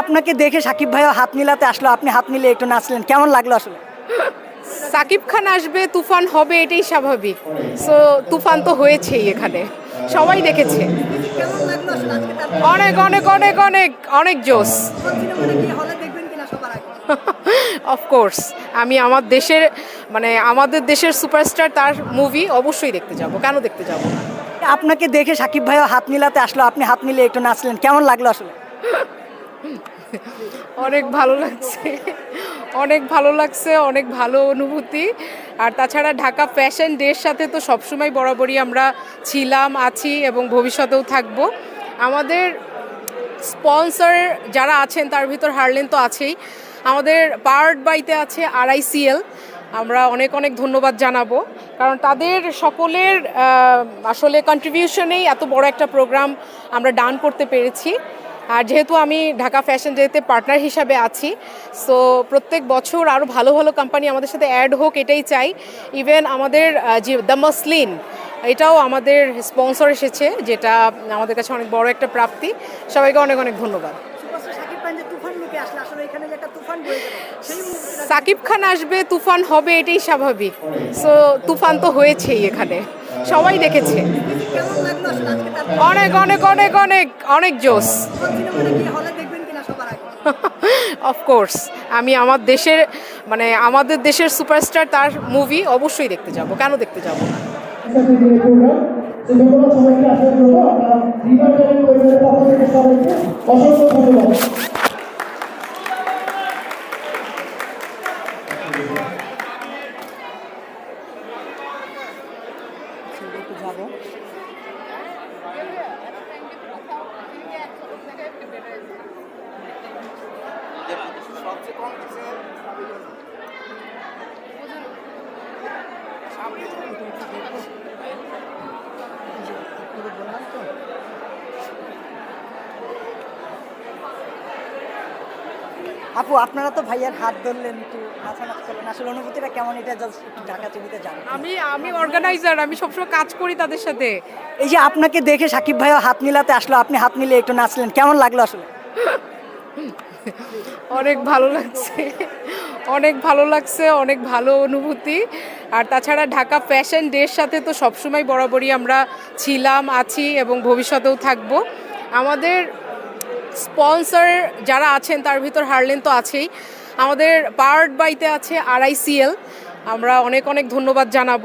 আপনাকে দেখে সাকিব ভাইও হাত মিলাতে আসলো আপনি হাত মিলে একটু নাচলেন। কেমন লাগল আসলে? সাকিব খান আসবে তুফান হবে এটাই স্বাভাবিক। সো তুফান তো হয়েছেই এখানে। সবাই দেখেছে। অনেক অনেক অনেক অনেক অনেক জোস অফকোর্স আমি আমার দেশের মানে আমাদের দেশের সুপারস্টার তার মুভি অবশ্যই দেখতে যাব। কেন দেখতে যাব না? আপনাকে দেখে সাকিব ভাইও হাত মিলাতে আসলো আপনি হাত মিলে একটু নাচলেন। কেমন লাগল আসলে? অনেক ভালো লাগছে। অনেক ভালো লাগছে, অনেক ভালো অনুভূতি। আর তাছাড়া ঢাকা ফ্যাশন ডের সাথে তো সবসময় বরাবরই আমরা ছিলাম, আছি এবং ভবিষ্যতেও থাকব। আমাদের স্পন্সর যারা আছেন, তার ভিতর হারলেন তো আছেই। আমাদের পার্ট বাইতে আছে আরআইসিএল। আমরা অনেক অনেক ধন্যবাদ জানাব। কারণ তাদের সকলের আসলে কন্ট্রিবিউশনেই এত বড় একটা প্রোগ্রাম আমরা ডান করতে পেরেছি। আর যেহেতু আমি ঢাকা ফ্যাশন ডেতে পার্টনার হিসাবে আছি সো প্রত্যেক বছর আরও ভালো ভালো কোম্পানি আমাদের সাথে অ্যাড হোক এটাই চাই। ইভেন আমাদের যে দ্য মসলিন এটাও আমাদের স্পন্সর এসেছে যেটা আমাদের কাছে অনেক বড় একটা প্রাপ্তি। সবাইকে অনেক অনেক ধন্যবাদ। সাকিব খান আসবে তুফান হবে এটাই স্বাভাবিক। সো তুফান তো হয়েছেই এখানে। সবাই দেখেছে। অনেক অনেক অনেক অনেক অনেক জোস অফকোর্স আমি আমার দেশের মানে আমাদের দেশের সুপারস্টার তার মুভি অবশ্যই দেখতে যাব। কেন দেখতে যাব ধন্যবাদ সবাইকে আসার জন্য আমরা রিভার ট্রেনিং পরিবারের পক্ষ থেকে সবাইকে অসংখ্য ধন্যবাদ একটু যাব আপু আপনারা তো ভাইয়ার হাত ধরলেন একটু নাচানাচি করলেন। আসলে অনুভূতিটা কেমন? এটা জাস্ট একটু ঢাকা টিভিতে জানেন আমি আমি অর্গানাইজার আমি সবসময় কাজ করি তাদের সাথে। এই যে আপনাকে দেখে সাকিব ভাইও হাত মিলাতে আসলো আপনি হাত মিলে একটু নাচলেন। কেমন লাগল আসলে? অনেক ভালো লাগছে। অনেক ভালো লাগছে অনেক ভালো অনুভূতি। আর তাছাড়া ঢাকা ফ্যাশন ডের সাথে তো সবসময় বরাবরই আমরা ছিলাম আছি এবং ভবিষ্যতেও থাকব। আমাদের স্পন্সর যারা আছেন, তার ভিতর হারলেন তো আছেই। আমাদের পার্ট বাইতে আছে আরআইসিএল। আমরা অনেক অনেক ধন্যবাদ জানাব।